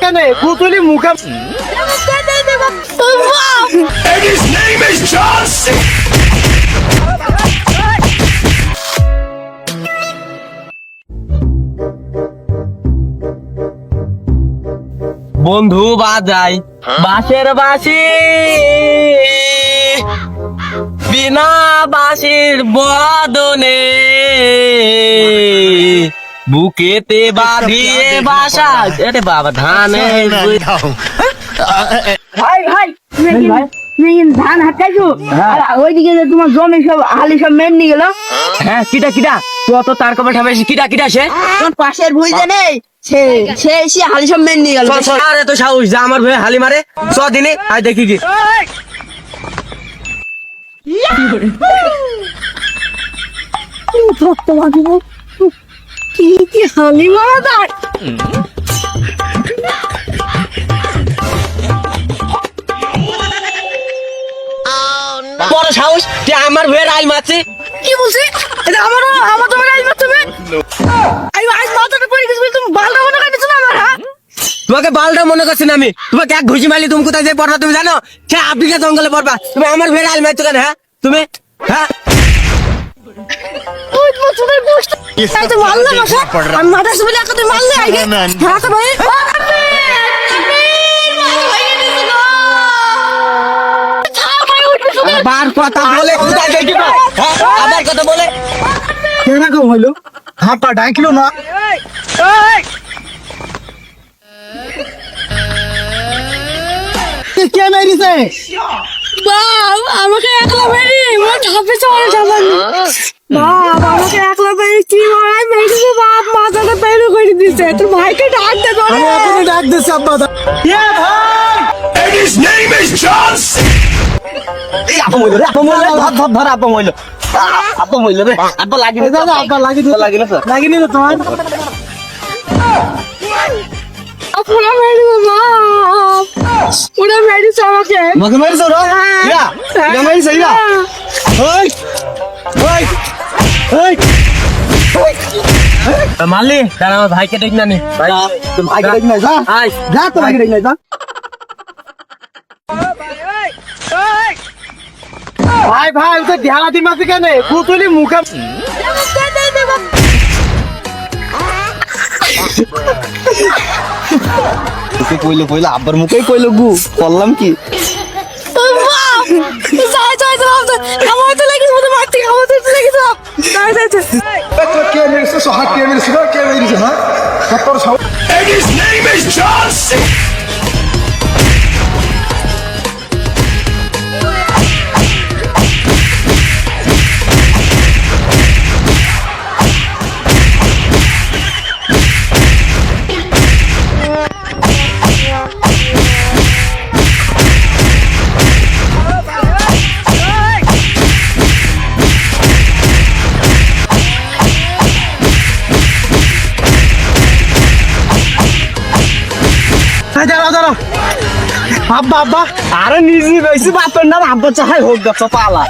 কেন পুতুলি মুখে And his name is John C. বন্ধু বাজাই বাঁশের বাঁশি। বিনা বাঁশির বদনে। বুকেতে বাঁধিয়ে বাসা? আরে বাবা ধানে ভাই ভাই ধান হাঁকাইছো আর ওইদিকে যে তোমার জমি সব হালি সব মেন নিয়ে গেল। হ্যাঁ কিটা কিটা তুই অত তার কবে ঠাবে কিটা কিটা সে? তোমার পাশের ভুইতে নেই সে সে এসে হালি সব মেন নিয়ে গেল আরে তো সাহস যা আমার ভয়ে হালি মারে। চ দিনে আয় দেখি কি। কি হালি বড় সাহস তুই আমার ভয়ে রাই মারছে কি বলছি? এটা আমার আমার তোমার আইব তুমি আই আজ মাথাটা পড়ে গেছে তুমি বালটা মনে কাটিছো না আমার হ্যাঁ? তোমাকে বালটা মনে করছি না আমি। তোমাকে এক ঘুষি মারলি তুমি কোথায় যে পড়বা তুমি জানো? সে আফ্রিকা জঙ্গলে পড়বা। তুমি আমার ভয়ে রাই মারছো কেন হ্যাঁ? তুমি হ্যাঁ? তাই তো মারলে মাসা আমি মাথা সুবিলে একটা তুমি মারলে আগে হ্যাঁ ভাই আবার কথা বলে কোথায় দেখি আবার কথা বলে। কেরকম হইল। হাপা ডাকিলো না। কে মেরিছে? বাপ আমাকে একলা মেরি মোর ঠাপে চলে দিছে তোর ভাইকে ডাক দে তোরে আমি এখনই ডাক দিচ্ছি আব্বা দা। এ ভাই! And his name is John C. আপা মইলো রে আপা মইলো ধর ধর ধর আপা মইলো আপা মইলো রে আপা লাগি এই দাদা আব্বা লাগি দিল লাগি না। স্যার লাগি নিল তোমার পুরা মেরি আমাকে। মেরিছে মেরিছে ওই ওই ওই। মারলি? তার আমার ভাইকে দেখ না নি তুমি ভাইকে দেখ না যা। আয়। যা তো ভাইকে দেখ না যা। ভাই ভাই ওটা ঢেলা দি মাঝে কেন? পুতুলি মুখে তুই কইলো কইলো আব্বার মুখেই কইলো গু বললাম কি? কে মেরেছে কে মেরেছে হ্যাঁ তোর সব আব্বা আব্বা আরে নিজে বেশি বাপের নাম আব্বা চাহাই হোক দেখো পালা।